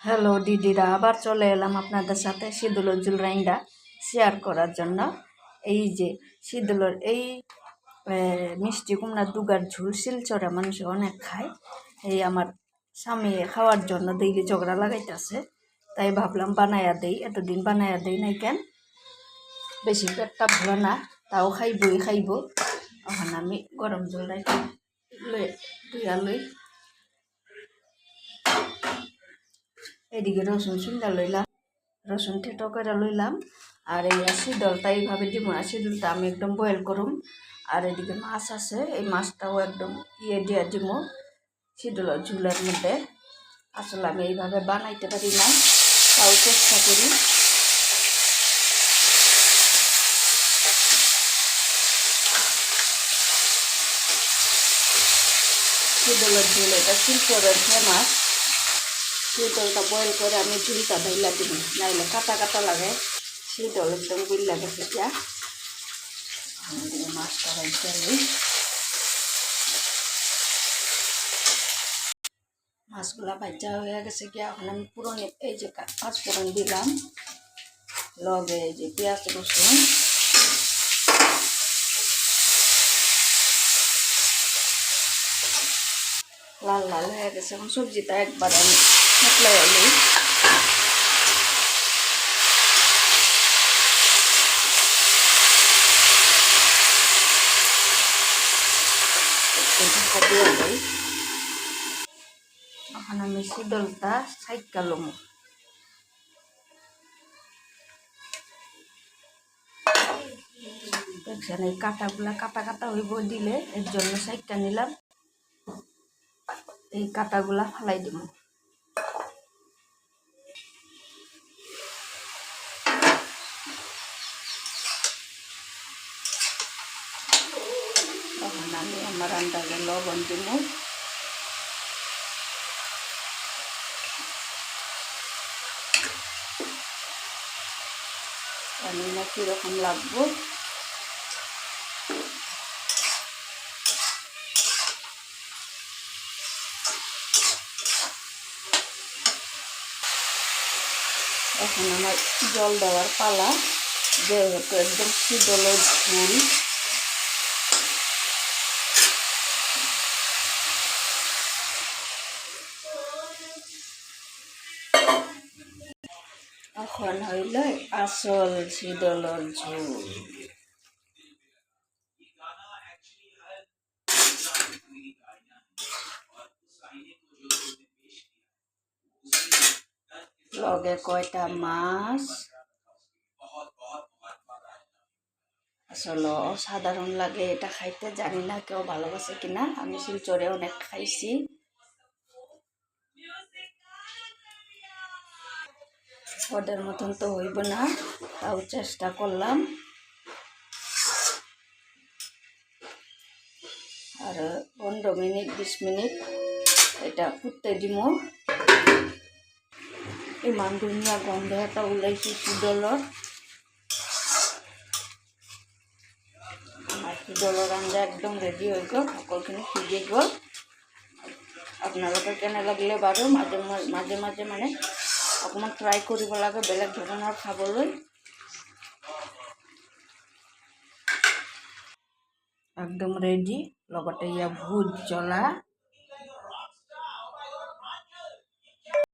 Hello দিদিরা, আবার চলে এলাম আপনাদের সাথে শীদুলোর জুলরাইন্ডা শেয়ার করার জন্য। এই যে শীদুলোর এই মিষ্টি কুমড়ার দুগার ঝুল শিলচরে মানুষ অনেক খায়। এই আমার স্বামী খাওয়ার জন্য ডেইলি ঝগড়া লাগাইতেছে। তাই ভাবলাম বানায়া দেই, এতদিন বানায়া দেই নাই কেন? বেশি পেটটা ভালো না, তাও খাইবই খাইব। এখন আমি গরম জল রাখি লই দুইয়া লই এদিকে রসুন সুন্দা লইলাম। রসুন থেটো করে লইলাম। আর এই শীতলটা এইভাবে দিব না শীতলটা আমি একদম বয়েল করুম। আর এদিকে মাছ আছে, এই মাছটাও একদম ইয়ে দিয়ে দিব শীতলের ঝুলের মধ্যে। আসলে আমি এইভাবে বানাইতে পারি না, তাও চেষ্টা করি। শীতলের ঝুল, এটা শিল্পের ফেমাস শীতলটা বয়েল করে আমি ঝুলটা ধইলা দিব, নাইলে কাটা কাটা লাগে। শীতল একদম গুল্লা গেছে, যা। মাছটা রাইতে মাছগুলা ভাজা হয়ে গেছে কি এখন আমি পুরন এই যে পাঁচ ফোড়ন দিলাম। লগে এই যে পেঁয়াজ রসুন। লাল লাল হয়ে গেছে, এখন সবজিটা একবার আমি মশলা আলু ঢাকা দিয়ে দিই এখন আমি শীতলটা সাইড কালম দেখছেন এই কাটাগুলা কাটা কাটা হইব দিলে এর জন্য সাইডটা নিলাম এই কাটাগুলা ফালাই দিব আমি আমার আন্দাজে লবণ দিব জানি না কীরকম লাগবো এখন আমার জল দেওয়ার পালা যেহেতু একদম শীতলের ঝুল এখন হইল আসল শীতলের ঝুল লগে কয়টা মাছ? আসলে অসাধারণ লাগে এটা খাইতে, জানি না কেউ ভালোবাসে কিনা। আমি শিলচরে অনেক খাইছি। ওদের মতন তো হইব না, তাও চেষ্টা করলাম। আর পনেরো মিনিট, বিশ মিনিট এটা ফুটতে দিব। ইমান ধুনীয়া গন্ধ এটা ওলাইছে শীতলৰ আমাৰ শীতলৰ আঞ্জা একদম ৰেডি হৈ গ'ল, সকলোখিনি সিজি গ'ল। আপোনালোকে কেনে লাগিলে বাৰু মাজে মাজে মাজে মানে অকণমান ট্ৰাই কৰিব লাগে বেলেগ ধৰণৰ খাবলৈ। একদম ৰেডি লগতে ইয়াৰ ভোট জ্বলা।